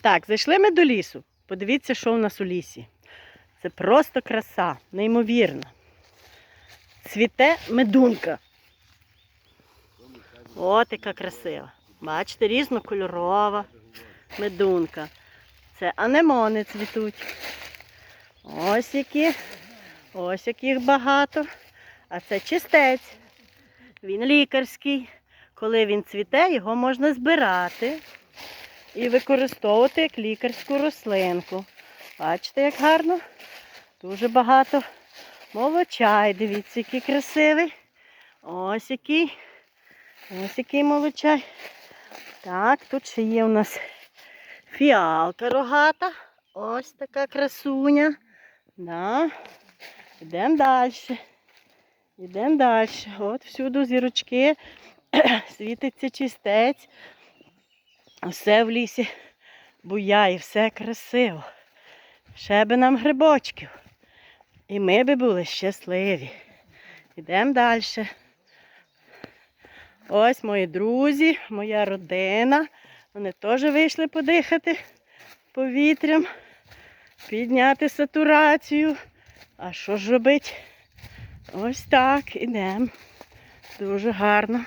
Так, зайшли ми до лісу. Подивіться, що у нас у лісі. Це просто краса, неймовірна. Цвіте медунка. От яка красива. Бачите, різнокольорова медунка. Це анемони цвітуть. Ось які. Ось яких багато. А це чистець. Він лікарський. Коли він цвіте, його можна збирати і використовувати як лікарську рослинку. Бачите, як гарно? Дуже багато молочай. Дивіться, який красивий. Ось який. Ось який молочай. Так, тут ще є у нас фіалка рогата. Ось така красуня. Да. Йдемо далі. Йдемо далі. От всюди зірочки. Світиться чистець. Все в лісі буяє, все красиво. Ще би нам грибочків. І ми би були щасливі. Йдемо далі. Ось мої друзі, моя родина. Вони теж вийшли подихати повітрям, підняти сатурацію. А що ж робити? Ось так, ідемо. Дуже гарно.